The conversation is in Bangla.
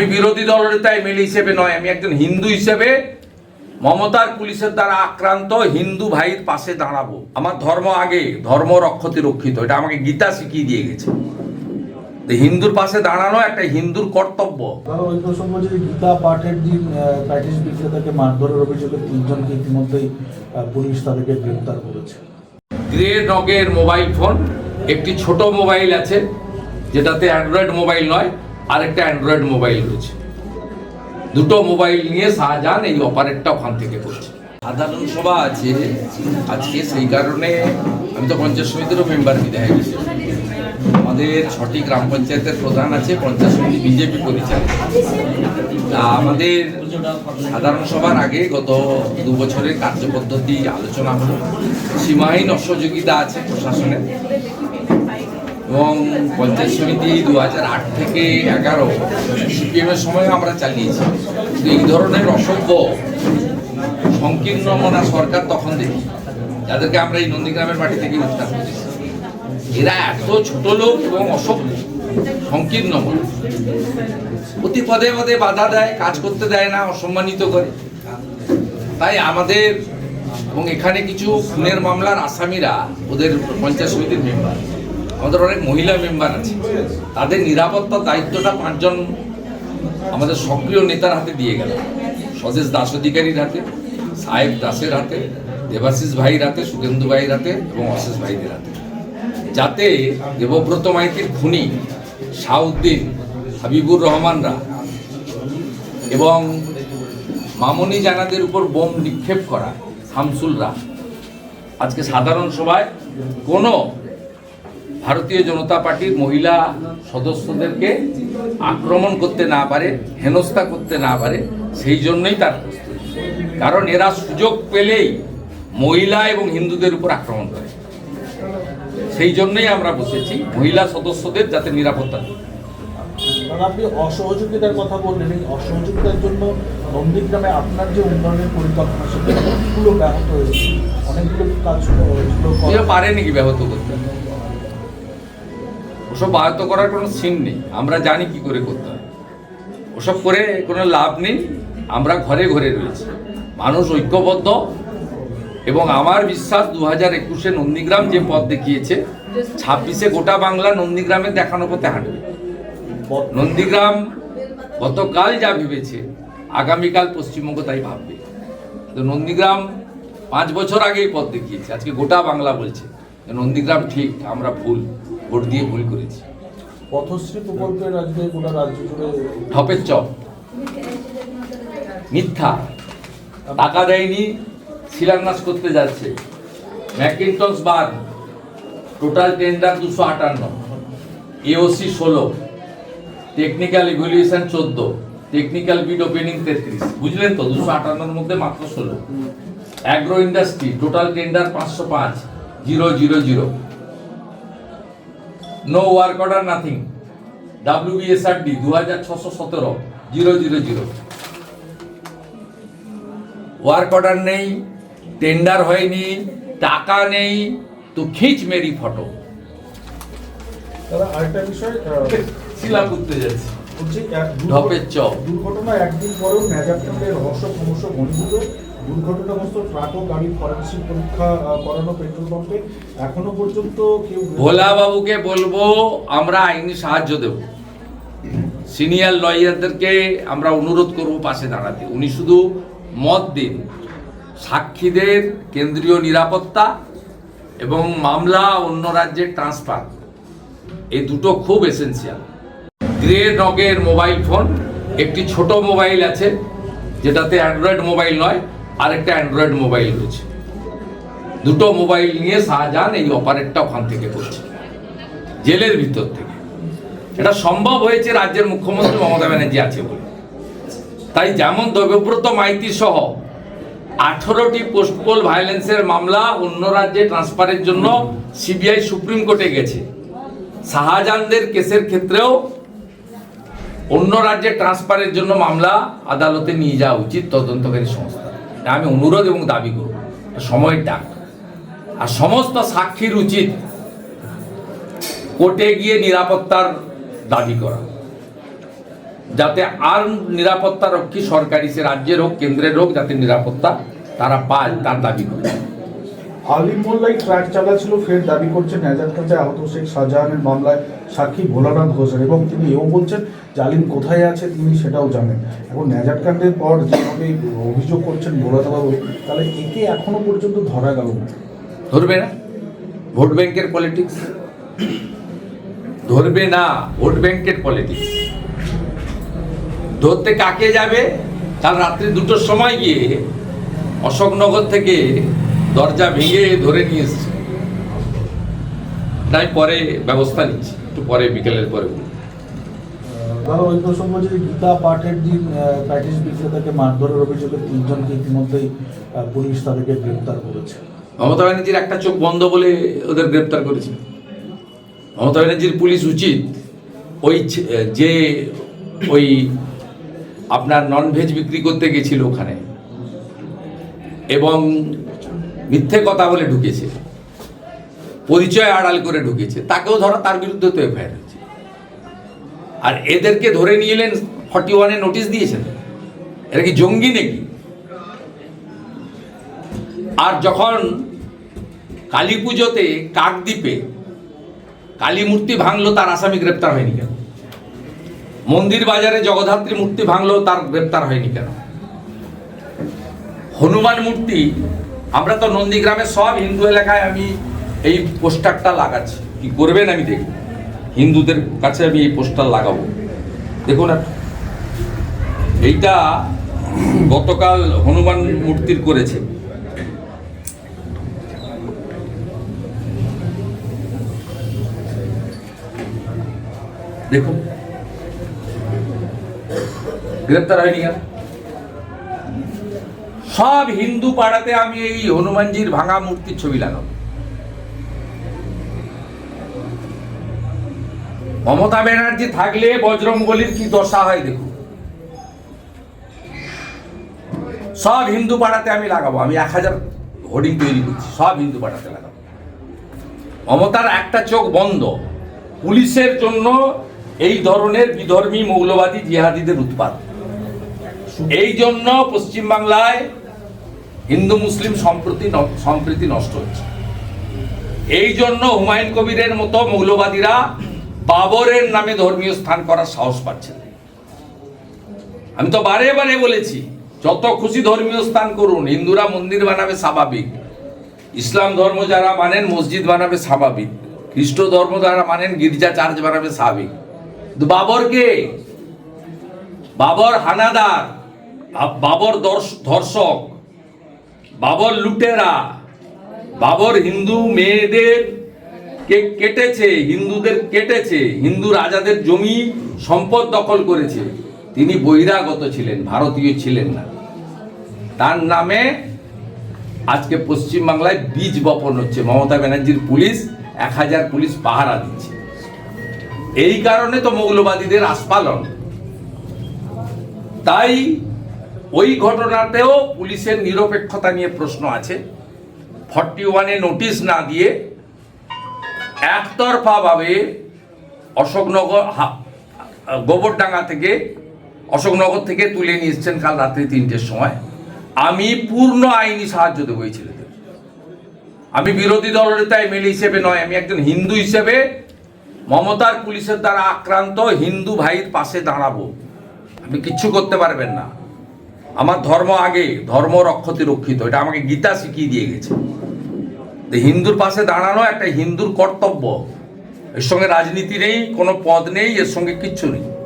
আমি বিরোধী দলনেতা এমএলএ হিসেবে নয় আমি একজন হিন্দু হিসেবে মমতার পুলিশের দ্বারা আক্রান্ত হিন্দু ভাইয়ের পাশে দাঁড়াবো। আমার ধর্ম আগে ধর্ম রক্ষতে রক্ষিত এটা আমাকে গীতা শিখিয়ে দিয়ে গেছে। হিন্দুর পাশে দাঁড়ানো একটা হিন্দুর কর্তব্য। গীতা পাঠের বিক্রেতাকে মারধরের অভিযোগে তিনজনকে ইতিমধ্যেই পুলিশ তাদেরকে গ্রেপ্তার করেছে। গ্রে রঙের মোবাইল ফোন একটি ছোট মোবাইল আছে যেটাতে অ্যান্ড্রয়েড মোবাইল নয় আরেকটা অ্যান্ড্রয়েড মোবাইল রয়েছে। দুটো মোবাইল নিয়ে শাহজাহান এই অপারেটটা ওখান থেকে করছে। সাধারণ সভা আছে। আজকে সেই কারণে আমি তো পঞ্চায়েত সমিতিরও মেম্বার বিধায়ক আমাদের ছটি গ্রাম পঞ্চায়েতের প্রধান আছে, পঞ্চায়েত সমিতি বিজেপি পরিচালিত। তা আমাদের সাধারণ সভার আগে গত দু বছরের কার্যপদ্ধতি আলোচনা হলো। সীমাহীন অসহযোগিতা আছে প্রশাসনের। এবং পঞ্চায়েত সমিতি দু হাজার আট থেকে এগারো সিপিএমের সময় আমরা চালিয়েছি। এই ধরনের অসভ্য, সংকীর্ণ মনা সরকার তখন দেখি। যাদেরকে আমরা এই নন্দীগ্রামের মাটি থেকে উত্থান করেছি। এরা এত ছোট লোক এবং অসভ্য, সংকীর্ণ মনা। প্রতি পদে পদে বাধা দেয়, কাজ করতে দেয় না, অসম্মানিত করে। তাই আমাদের এবং এখানে কিছু খুনের মামলার আসামিরা ওদের পঞ্চায়েত সমিতির মেম্বার। আমাদের অনেক মহিলা মেম্বার আছে। তাদের নিরাপত্তার দায়িত্বটা পাঁচজন আমাদের সক্রিয় নেতার হাতে দিয়ে গেল। স্বদেশ দাস অধিকারীর হাতে, সাহেব দাসের হাতে, দেবাশিস ভাইয়ের হাতে সুখেন্দু ভাইয়ের হাতে এবং অশেষ ভাইদের হাতে। যাতে দেবব্রত মাইতির খুনি শাহউদ্দিন হাবিবুর রহমানরা এবং মামনি জানাদের উপর বোম নিক্ষেপ করা শামসুলরা আজকে সাধারণ সভায় কোনো ভারতীয় জনতা পার্টির মহিলা সদস্যদেরকে আক্রমণ করতে না পারে হেনস্থা করতে না পারে সেই জন্যই তার প্রস্তুতি। কারণ এরা সুযোগ পেলেই মহিলা এবং হিন্দুদের উপর আক্রমণ করে। সেই জন্যই আমরা বসেছি মহিলা সদস্যদের যাতে নিরাপত্তা দেয়। আপনি অসহযোগিতার কথা বললেন এই অসহযোগিতার জন্য নন্দীগ্রামে আপনার যে উন্নয়নের পরিকল্পনা সেটা অনেকগুলো ব্যাহত হয়েছে। অনেকগুলো কাজ হয়েছিল। কেউ পারে নাকি ব্যাহত করতে? ওসব ব্যাহত করার কোনো সিন নেই। আমরা জানি কি করে করতে হয়। ওসব করে কোনো লাভ নেই। আমরা ঘরে ঘরে রয়েছি। মানুষ ঐক্যবদ্ধ এবং আমার বিশ্বাস দু হাজার একুশে নন্দীগ্রাম যে পথ দেখিয়েছে, ছাব্বিশে গোটা বাংলা নন্দীগ্রামে দেখানো পথে হাঁটবে। নন্দীগ্রাম গতকাল যা ভেবেছে, আগামীকাল পশ্চিমবঙ্গ তাই ভাববে। তো নন্দীগ্রাম পাঁচ বছর আগেই পথ দেখিয়েছে। আজকে গোটা বাংলা বলছে নন্দীগ্রাম ঠিক, আমরা ভুল। ভোট দিয়ে ভুল করেছি। পথশ্রী প্রকল্পের আজকে গোটা রাজ্য জুড়ে ঢপের চপ। মিথ্যা। টাকা দেয়নি শিলান্যাস করতে যাচ্ছে। ম্যাকিনটস বার টোটাল টেন্ডার দুশো আটান্ন। এওসি ষোলো। টেকনিক্যাল ইভ্যালুয়েশন চোদ্দ। টেকনিক্যাল বিড ওপেনিং তেত্রিশ। বুঝলেন তো দুশো আটান্নর মধ্যে মাত্র ষোলো। অ্যাগ্রো ইন্ডাস্ট্রি টোটাল টেন্ডার পাঁচশো পাঁচ। Zero zero zero no work order nothing WBSRD দু হাজার ছশো সতেরো zero zero zero work order নেই টেন্ডার হয়নি টাকা নেই তো খিচ মেরি ফটো। দাদা আরেকটা বিষয় শিলা করতে যাচ্ছি। ঢপের চপ। দুর্ঘটনা একদিন পরেও ন্যাজারট্যাম্পের রহস্য ক্রমশ ঘনীভূত দুর্ঘটনাগ্রস্ত ট্রাক ও গাড়ির ফরেন্সিক পরীক্ষা করানো পেট্রোল পাম্পে। এখনও পর্যন্ত কেউ ভোলা বাবুকে বলব, আমরা আইনি সাহায্য দেব। সিনিয়র লয়ারদেরকে আমরা অনুরোধ করব পাশে দাঁড়াতে। উনি শুধু মত দিন সাক্ষীদের কেন্দ্রীয় নিরাপত্তা এবং মামলা অন্য রাজ্যে ট্রান্সফার। এই দুটো খুব এসেন্সিয়াল গ্রে রঙের মোবাইল ফোন একটি ছোট মোবাইল আছে, যেটাতে অ্যান্ড্রয়েড মোবাইল নয় আরেকটা অ্যান্ড্রয়েড মোবাইল রয়েছে। দুটো মোবাইল নিয়ে শাহজাহান এই অপারেটটা ওখান থেকে করছে। জেলের ভিতর থেকে। এটা সম্ভব হয়েছে রাজ্যের মুখ্যমন্ত্রী মমতা ব্যানার্জি আছে বলে। তাই যেমন দেবব্রত মাইতি সহ আঠারোটি পোস্টপোল ভায়োলেন্সের মামলা অন্য রাজ্যে ট্রান্সফারের জন্য সিবিআই সুপ্রিম কোর্টে গেছে। শাহজাহানদের কেসের ক্ষেত্রেও অন্য রাজ্যে ট্রান্সফারের জন্য মামলা আদালতে নিয়ে যাওয়া উচিত তদন্তকারী সংস্থা। এটা আমি অনুরোধ এবং দাবি করব। সময়ের ডাক। আর সমস্ত সাক্ষীর উচিত কোর্টে গিয়ে নিরাপত্তার দাবি করা। যাতে আর নিরাপত্তা রক্ষী সরকারি সে রাজ্যের হোক, কেন্দ্রের হোক, যাতে নিরাপত্তা তারা পায়, তার দাবি করে। আলিম মোল্লাই ট্রাক চালাচ্ছিল, ফের দাবি করছেন নেজার কাছে আহত শেখ শাহজাহানের মামলায় সাক্ষী ভোলানাথ ঘোষের এবং তিনি এও বলছেন, যে আলিম কোথায় আছে তিনি সেটাও জানেন। এখন নেজার কাণ্ডের পর যেভাবে অভিযোগ করছেন ভোলাদাবাবু তাহলে একে এখনও পর্যন্ত ধরা গেল না। ধরবে না? ভোট ব্যাংকের পলিটিক্স। ধরবে না, ভোট ব্যাংকের পলিটিক্স। ধরতে কাকে যাবে? কাল রাত্রি দুটোর সময় গিয়ে অশোকনগর থেকে দরজা ভেঙে ধরে নিয়ে এসছে। তাই পরে ব্যবস্থা নিচ্ছি। একটু পরে বিকেলের পরে। ধরো ওই প্রসঙ্গ যে গীতা পাঠের দিন প্যাটিস বিক্রেতাকে মারধরের অভিযোগে তিনজনকে ইতিমধ্যেই পুলিশ তাদেরকে গ্রেপ্তার করেছে। মমতা ব্যানার্জির একটা চোখ বন্ধ বলে ওদের গ্রেপ্তার করেছে। মমতা ব্যানার্জির পুলিশ উচিত ওই যে ওই আপনার নন ভেজ বিক্রি করতে গেছিল ওখানে এবং মিথ্যে কথা বলে ঢুকেছে, পরিচয় আড়াল করে ঢুকেছে, তাকেও ধরা তার বিরুদ্ধে তো এফআইআর হয়েছে। আর এদেরকে ধরে নিয়ে এলেন ফর্টি ওয়ানে নোটিশ দিয়েছেন? এরা কি জঙ্গি নাকি? আর যখন কালী পুজোতে কাকদ্বীপে কালী মূর্তি ভাঙলো, তার আসামি গ্রেপ্তার হয়নি কেন? মন্দির বাজারে জগদ্ধাত্রী মূর্তি ভাঙলো, তার গ্রেপ্তার হয়নি কেন? হনুমান মূর্তি আমরা তো নন্দীগ্রামের সব হিন্দু এলাকায় আমি এই পোস্টারটা লাগাচ্ছি। কি করবেন আমি দেখব হিন্দুদের কাছে আমি এই পোস্টার লাগাবো। দেখুন। এইটা গতকাল হনুমান মূর্তির করেছে। দেখুন। গ্রেপ্তার হয়নি কেন? সব হিন্দু পাড়াতে আমি এই হনুমানজির ভাঙা মূর্তির ছবি লাগাবো। মমতা ব্যানার্জি থাকলে বজরঙ্গলির কি দশা হয় দেখুন। সব হিন্দু পাড়াতে আমি লাগাবো, আমি এক হাজার হোর্ডিং তৈরি করছি, সব হিন্দু পাড়াতে লাগাবো। মমতার একটা চোখ বন্ধ, পুলিশের জন্য এই ধরনের বিধর্মী মৌলবাদী জিহাদিদের উৎপাদ এই জন্য পশ্চিমবাংলায় হিন্দু মুসলিম সম্প্রতি সম্প্রীতি নষ্ট হচ্ছে। এই জন্য হুমায়ুন কবিরের মতো মৌলবাদীরা বাবরের নামে ধর্মীয় স্থান করার সাহস পাচ্ছে না। আমি তো বারে বারে বলেছি, যত খুশি ধর্মীয় স্থান করুন, হিন্দুরা মন্দির বানাবে স্বাভাবিক। ইসলাম ধর্ম যারা মানেন, মসজিদ বানাবে স্বাভাবিক। খ্রিস্ট ধর্ম যারা মানেন, গির্জা চার্চ বানাবে স্বাভাবিক। বাবরকে বাবর হানাদার বাবর দর্শ- ধর্ষক। বাবর লুটেরা। বাবর হিন্দু মেয়েদের কে কেটেছে, হিন্দুদের কেটেছে, হিন্দু রাজাদের জমি সম্পদ দখল করেছে। তিনি বহিরাগত ছিলেন, ভারতীয় ছিলেন না। তার নামে আজকে পশ্চিমবাংলায় বীজ বপন হচ্ছে। মমতা ব্যানার্জির পুলিশ এক হাজার পুলিশ পাহারা দিচ্ছে। এই কারণে তো মৌলবাদীদের আস্পালন। তাই ওই ঘটনাতেও পুলিশের নিরপেক্ষতা নিয়ে প্রশ্ন আছে। ফর্টি ওয়ানে নোটিশ না দিয়ে একতরফাভাবে অশোকনগর গোবরডাঙ্গা থেকে, অশোকনগর থেকে তুলে নিয়ে এসছেন কাল রাত্রি তিনটের সময়। আমি পূর্ণ আইনি সাহায্য দেবো এই ছেলেদের। আমি বিরোধী দলনেতা এমএলএ হিসেবে নয়, আমি একজন হিন্দু হিসেবে মমতার পুলিশের দ্বারা আক্রান্ত হিন্দু ভাইয়ের পাশে দাঁড়াবো। আপনি কিচ্ছু করতে পারবেন না। আমার ধর্ম আগে, ধর্ম রক্ষতে রক্ষিত। এটা আমাকে গীতা শিখিয়ে দিয়ে গেছে। হিন্দুর পাশে দাঁড়ানো একটা হিন্দুর কর্তব্য। এর সঙ্গে রাজনীতি নেই, কোনো পদ নেই, এর সঙ্গে কিচ্ছু নেই।